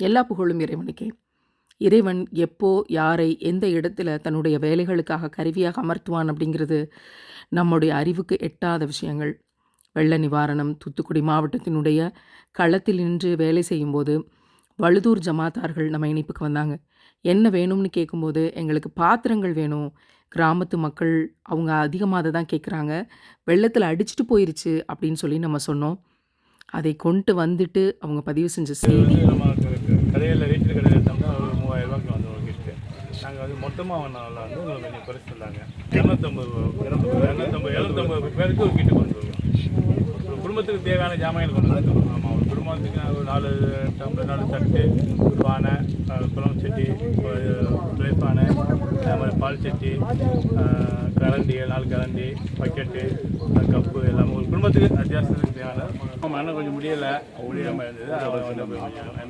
எல்லா புகழும் இறைவனுக்கே. இறைவன் எப்போ யாரை எந்த இடத்துல தன்னுடைய வேலைகளுக்காக கருவியாக அமர்த்துவான் அப்படிங்கிறது நம்முடைய அறிவுக்கு எட்டாத விஷயங்கள். வெள்ள நிவாரணம் தூத்துக்குடி மாவட்டத்தினுடைய களத்தில் நின்று வேலை செய்யும்போது வழுதூர் ஜமாத்தார்கள் நம்ம இணைப்புக்கு வந்தாங்க. என்ன வேணும்னு கேட்கும்போது எங்களுக்கு பாத்திரங்கள் வேணும். கிராமத்து மக்கள் அவங்க அதிகமாக அதை தான் கேட்குறாங்க வெள்ளத்தில் அடிச்சுட்டு போயிருச்சு அப்படின்னு சொல்லி நம்ம சொன்னோம். அதை கொண்டு வந்துட்டு அவங்க பதிவு செஞ்ச செய்தி. நம்ம கடையில் ரேஷன் கடையில் எடுத்தோம்னா ஒரு மூவாயிரம் ரூபாய்க்கு வந்து ஒரு கிஃப்ட்டு நாங்கள் வந்து மொத்தமாக வாங்கினால வந்து உங்களுக்கு கொஞ்சம் குறைச்சி தந்தாங்க. இரநூத்தம்பது இரநூத்தம்பது இரநூத்தம்பது பேருக்கு ஒரு கிட்டு கொண்டு வருவோம் ஒரு குடும்பத்துக்கு தேவையான ஜாமான்கள் கொண்டு வந்துருக்கோம் ஆமாம் ஒரு குடும்பத்துக்கு ஒரு நாலு டம்ளர் நாலு தட்டு பானை குழம்பு சட்டி ஒரு பிளே பானை அது மாதிரி பால் சட்டி கரண்டி நாலு கரண்டி பக்கெட்டு கப்பு எல்லாமே குடும்பத்துக்கு அத்தியாவசியத்துக்கு ஆமாம் இன்னும் கொஞ்சம் முடியலை. முடியாமல் இருந்தது அதை வந்து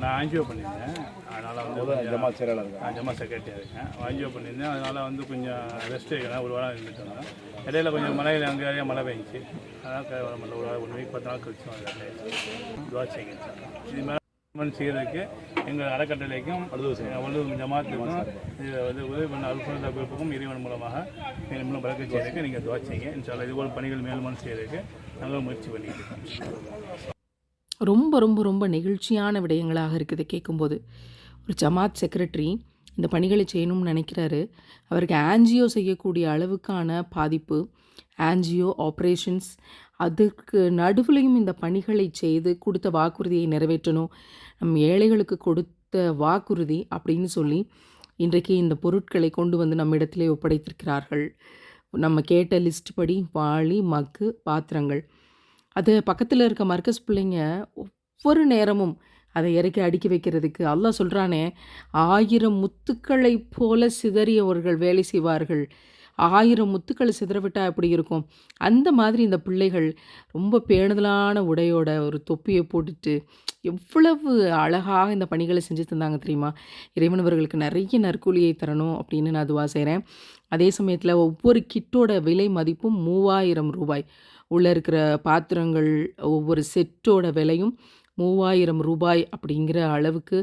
நான் ஆன்ஜியோ பண்ணியிருந்தேன். அதனால் வந்து ஜமா செயலாளர் ஜமா செக்ரட்டரியாக இருக்கேன். ஆன்ஜியோ பண்ணியிருந்தேன். அதனால் வந்து கொஞ்சம் ரெஸ்ட் எடுக்கிறேன் ஒரு வாரம் இருந்துட்டு இருந்தேன் இடையில கொஞ்சம் மழையில் அங்கே நிறையா மழை பெஞ்சிச்சு. அதனால் முடியல. ஒரு வாரம் ஒன் வீக் பத்து நாள் கழிச்சு வந்து துவா இது மண் செய்கிறதுக்கு எங்கள் அறக்கட்டளைக்கும் வள்ளுவர் ஜமாத்துக்கும் இது வந்து உதவி பண்ண அல்புன குரூப்புக்கும் இறைவன் மூலமாக மேலும் மூலம் பழக்க செய்யறதுக்கு நீங்கள் துவா செய்யுங்க. இன்ஷால்லா இது போல் பணிகள் மேலும் செய்யறதுக்கு நல்ல முயற்சி பண்ணிட்டு ரொம்ப ரொம்ப ரொம்ப நெகிழ்ச்சியான விடயங்களாக இருக்குது கேட்கும்போது. ஒரு ஜமாத் செக்ரட்டரி இந்த பணிகளை செய்யணும்னு நினைக்கிறாரு. அவருக்கு ஆன்ஜியோ செய்யக்கூடிய அளவுக்கான பாதிப்பு ஆன்ஜியோ ஆப்ரேஷன்ஸ் அதுக்கு நடுவுலையும் இந்த பணிகளை செய்து கொடுத்த வாக்குறுதியை நிறைவேற்றணும். நம் ஏழைகளுக்கு கொடுத்த வாக்குறுதி அப்படின்னு சொல்லி இன்றைக்கு இந்த பொருட்களை கொண்டு வந்து நம்மிடத்திலே ஒப்படைத்திருக்கிறார்கள். நம்ம கேட்ட லிஸ்ட் படி வாளி மக்கு பாத்திரங்கள். அது பக்கத்தில் இருக்க மர்க்கஸ் பிள்ளைங்க ஒவ்வொரு நேரமும் அதை இறக்கி அடுக்கி வைக்கிறதுக்கு அல்லாஹ் சொல்கிறானே ஆயிரம் முத்துக்களைப் போல சிதறியவர்கள் வேலை செய்வார்கள். ஆயிரம் முத்துக்களை சிதறவிட்டால் எப்படி இருக்கும்? அந்த மாதிரி இந்த பிள்ளைகள் ரொம்ப பேணுதலான உடையோட ஒரு தொப்பியை போட்டுட்டு எவ்வளவு அழகாக இந்த பணிகளை செஞ்சு தந்தாங்க தெரியுமா? இறைவன் அவர்களுக்கு நிறைய நற்கூலியை தரணும் அப்படின்னு நான் அதுவாக செய்கிறேன் அதே சமயத்தில் ஒவ்வொரு கிட்டோட விலை மதிப்பும் மூவாயிரம் ரூபாய். உள்ளே இருக்கிற பாத்திரங்கள் ஒவ்வொரு செட்டோட விலையும் மூவாயிரம் ரூபாய் அப்படிங்கிற அளவுக்கு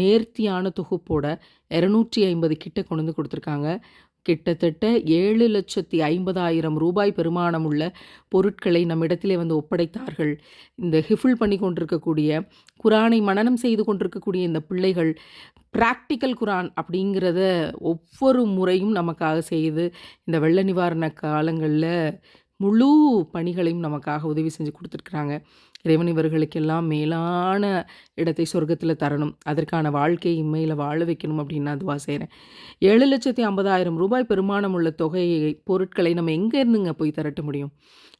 நேர்த்தியான தொகுப்போட இரநூற்றி ஐம்பது கிட்ட கொண்டு வந்து கொடுத்துருக்காங்க. கிட்டத்தட்ட ஏழு லட்சத்தி ஐம்பதாயிரம் ரூபாய் பெருமானம் உள்ள பொருட்களை நம்மிடத்திலே வந்து ஒப்படைத்தார்கள். இந்த ஹிஃபுல் பண்ணி கொண்டிருக்கக்கூடிய குரானை மனனம் செய்து கொண்டிருக்கக்கூடிய இந்த பிள்ளைகள் பிராக்டிக்கல் குரான் அப்படிங்கிறத ஒவ்வொரு முறையும் நமக்காக செய்து இந்த வெள்ள நிவாரண காலங்களில் முழு பணிகளையும் நமக்காக உதவி செஞ்சு கொடுத்துருக்குறாங்க. இறைவன் இவர்களுக்கெல்லாம் மேலான இடத்தை சொர்க்கத்தில் தரணும். அதற்கான வாழ்க்கையை இம்மையில் வாழ வைக்கணும் அப்படின்னு நான் துவா செய்கிறேன் ஏழு லட்சத்தி ஐம்பதாயிரம் ரூபாய் பெருமானம் உள்ள தொகையை பொருட்களை நம்ம எங்கே இருந்துங்க போய் திரட்ட முடியும்?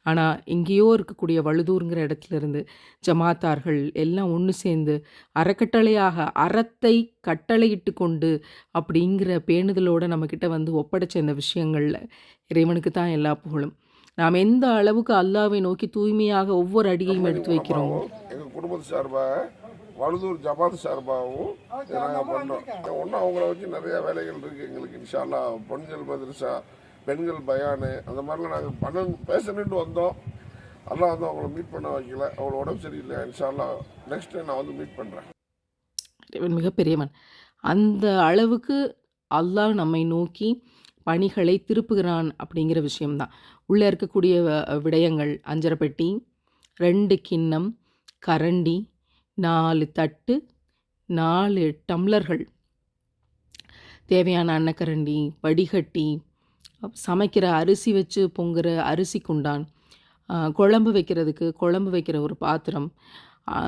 ஆனால் எங்கேயோ இருக்கக்கூடிய வழுதூருங்கிற இடத்துல இருந்து ஜமாத்தார்கள் எல்லாம் ஒன்று சேர்ந்து அறக்கட்டளையாக அறத்தை கட்டளையிட்டு கொண்டு அப்படிங்கிற பேணுதலோடு நம்மக்கிட்ட வந்து ஒப்படைச்ச இந்த விஷயங்களில் இறைவனுக்கு தான் எல்லா புகழும். நாம் எந்த அளவுக்கு அல்லாவை நோக்கி தூய்மையாக ஒவ்வொரு அடியையும் எடுத்து வைக்கிறோமோ. எங்கள் குடும்பத்து சார்பாக வழுதூர் ஜமாத் சார்பாகவும் நாங்கள் பண்ணோம். ஒன்றும் அவங்கள வச்சு நிறைய வேலைகள் இருக்குது எங்களுக்கு இன்ஷால்லா பெண்கள் மதரசா பெண்கள் பயானு அந்த மாதிரிலாம் நாங்கள் பண்ண பேசணுன்ட்டு வந்தோம். அதெல்லாம் வந்து அவங்கள மீட் பண்ண வைக்கல. அவங்கள உடம்பு சரியில்லை இன்ஷால்லா நெக்ஸ்ட் டைம் நான் வந்து மீட் பண்ணுறேன் இறைவன் மிகப்பெரியவன். அந்த அளவுக்கு அல்லாஹ் நம்மை நோக்கி பணிகளை திருப்புகிறான் அப்படிங்கிற விஷயம்தான். உள்ளே இருக்கக்கூடிய வ- விடயங்கள் அஞ்சரைப்பட்டி ரெண்டு கிண்ணம் கரண்டி நாலு தட்டு நாலு டம்ளர்கள். தேவையான அன்னக்கரண்டி வடிகட்டி சமைக்கிற அரிசி வச்சு பொங்குற அரிசி குண்டான் குழம்பு வைக்கிறதுக்கு குழம்பு வைக்கிற ஒரு பாத்திரம்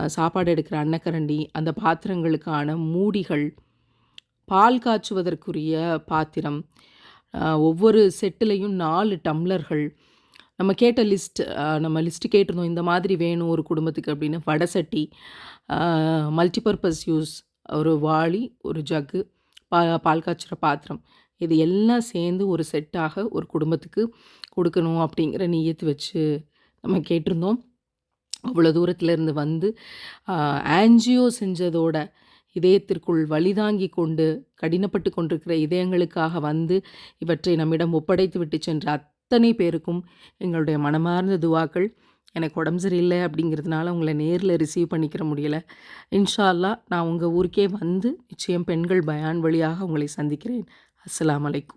சாப்பாடு எடுக்கிற அன்னக்கரண்டி அந்த பாத்திரங்களுக்கான மூடிகள் பால் காய்ச்சுவதற்குரிய பாத்திரம் ஒவ்வொரு செட்டுலேயும் நாலு டம்ளர்கள். நம்ம கேட்ட லிஸ்ட் நம்ம லிஸ்ட்டு கேட்டிருந்தோம் இந்த மாதிரி வேணும் ஒரு குடும்பத்துக்கு அப்படின்னு. வடசட்டி மல்டிபர்பஸ் யூஸ் ஒரு வாளி ஒரு ஜக்கு பா பால் காய்ச்சுற பாத்திரம். இது எல்லாம் சேர்ந்து ஒரு செட்டாக ஒரு குடும்பத்துக்கு கொடுக்கணும் அப்படிங்கிற நீயத்து வச்சு நம்ம கேட்டிருந்தோம். அவ்வளோ தூரத்துலேருந்து வந்து ஆன்ஜியோ செஞ்சதோட இதயத்திற்குள் வழிதாங்கி கொண்டு கடினப்பட்டு கொண்டிருக்கிற இதயங்களுக்காக வந்து இவற்றை நம்மிடம் ஒப்படைத்து விட்டு சென்ற அத்தனை பேருக்கும் எங்களுடைய மனமார்ந்த துவாக்கள் எனக்கு உடம்பு சரியில்லை அப்படிங்கிறதுனால உங்களை நேரில் ரிசீவ் பண்ணிக்கிற முடியலை. இன்ஷால்லா நான் உங்கள் ஊருக்கே வந்து நிச்சயம் பெண்கள் பயான் வழியாக உங்களை சந்திக்கிறேன். அஸ்லாம் அலைக்கும்.